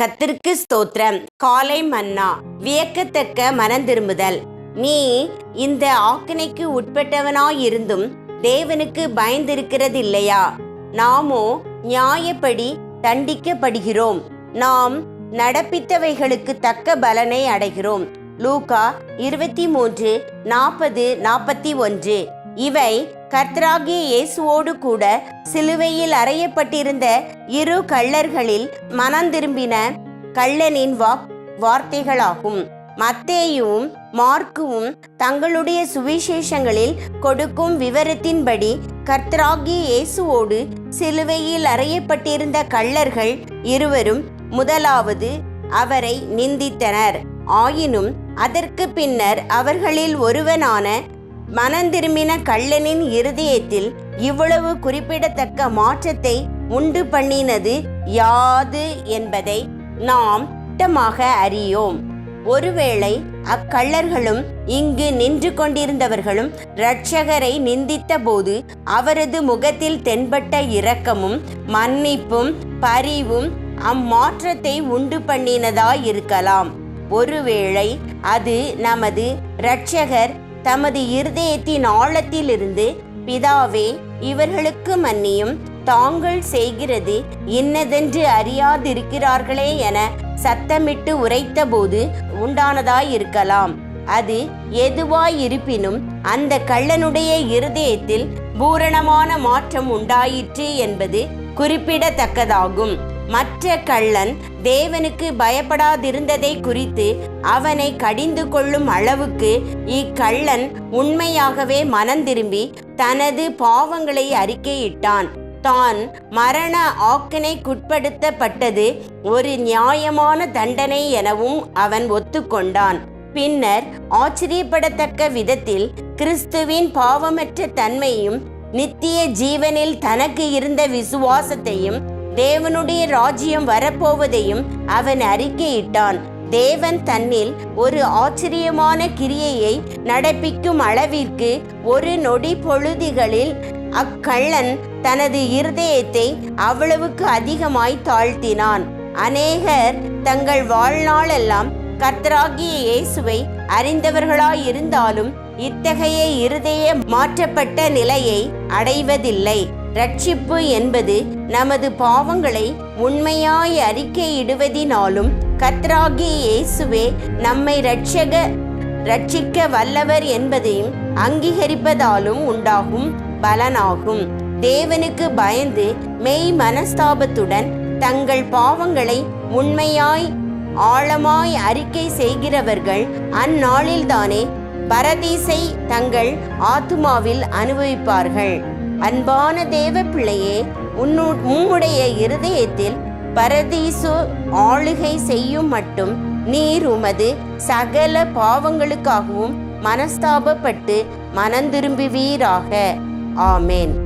கத்திற்கு ஸ்தோத்திரம். காலை மன்னா. வியக்கத்தக்க மனந்திரும்புதல் நீ இந்த ஆக்கினைக்கு உட்பட்டவனாயிருந்தும் தேவனுக்கு பயந்திருக்கிறது இல்லையா நாமோ நியாயப்படி தண்டிக்கப்படுகிறோம். நாம் நடப்பித்தவைகளுக்கு தக்க பலனை அடைகிறோம். லூகா இருபத்தி மூன்று நாற்பது நாற்பத்தி ஒன்று. இவை கர்த்தராகிய இயேசுவோடு கூட சிலுவையில் அறையப்பட்டிருந்த இரு கள்ளர்களில் மனந்திரும்பின கள்ளனின் வாக் வார்த்தைகளாகும். மத்தேயும் மார்க்குவும் தங்களுடைய சுவிசேஷங்களில் கொடுக்கும் விவரத்தின்படி கர்த்தராகிய இயேசுவோடு சிலுவையில் அறையப்பட்டிருந்த கள்ளர்கள் இருவரும் முதலாவது அவரை நிந்தித்தனர். ஆயினும் அதற்கு பின்னர் அவர்களில் ஒருவனான மனந்திரும்பின கள்ளனின் இருதயத்தில் இவ்வளவு குறிப்பிடத்தக்க மாற்றத்தை உண்டு பண்ணினது யாது என்பதை நாம் திட்டமாக அறியோம். ஒருவேளை அக்கள்ளர்களும் இங்கு நின்று கொண்டிருந்தவர்களும் இரட்சகரை நிந்தித்த போது அவரது முகத்தில் தென்பட்ட இரக்கமும் மன்னிப்பும் பரிவும் அம்மாற்றத்தை உண்டு பண்ணினதாயிருக்கலாம். ஒருவேளை அது நமது இரட்சகர் தமது இருதயத்தின் ஆழத்திலிருந்து பிதாவே இவர்களுக்கு மன்னியும். தாங்கள் செய்கிறது இன்னதென்று அறியாதிருக்கிறார்களே என சத்தமிட்டு உரைத்தபோது உண்டானதாயிருக்கலாம் அது எதுவாயிருப்பினும் அந்த கள்ளனுடைய இருதயத்தில் பூரணமான மாற்றம் உண்டாயிற்று என்பது குறிப்பிடத்தக்கதாகும். மற்ற கள்ளன் தேவனுக்கு பயப்படாதிருந்ததை குறித்து அவனை கடிந்து கொள்ளும் அளவுக்கு இக்கள்ளன் உண்மையாகவே மனந்திரும்பி தனது பாவங்களை அறிக்கையிட்டான். தான் மரண ஆக்கினைக்குட்படுத்தப்பட்டது ஒரு நியாயமான தண்டனை எனவும் அவன் ஒத்துக்கொண்டான். பின்னர் ஆச்சரியப்படத்தக்க விதத்தில் கிறிஸ்துவின் பாவமற்ற தன்மையும் நித்திய ஜீவனில் தனக்கு இருந்த விசுவாசத்தையும் தேவனுடைய ராஜ்யம் வரப்போவதையும் அவன் அறிக்கையிட்டான். தேவன் தன்னில் ஒரு ஆச்சரியமான கிரியையை நடப்பிக்கும் அளவிற்கு ஒரு நொடி பொழுதிகளில் அக்கள்ளன் தனது இருதயத்தை அவ்வளவுக்கு அதிகமாய் தாழ்த்தினான். அநேகர் தங்கள் வாழ்நாளெல்லாம் கர்த்தராகிய இயேசுவை அறிந்தவர்களாயிருந்தாலும் இத்தகைய இருதய மாற்றப்பட்ட நிலையை அடைவதில்லை. ரட்சிப்பு என்பது நமது பாவங்களை உண்மையாய் அறிக்கையிடுவதினாலும் கத்ராகி இயேசுவே நம்மை ரட்சக ரட்சிக்க வல்லவர் என்பதையும் அங்கீகரிப்பதாலும் உண்டாகும் பலனாகும். தேவனுக்கு பயந்து மெய் மனஸ்தாபத்துடன் தங்கள் பாவங்களை உண்மையாய் ஆழமாய் அறிக்கை செய்கிறவர்கள் அந்நாளில்தானே. பரதீசை தங்கள் ஆத்துமாவில் அனுபவிப்பார்கள். அன்பான தேவ பிள்ளையே உன்னு உம்முடைய இருதயத்தில் பரதீசு ஆளுகை செய்யும் மட்டும் நீர் உமது சகல பாவங்களுக்காகவும் மனஸ்தாபப்பட்டு மனந்திரும்புவீராக. ஆமேன்.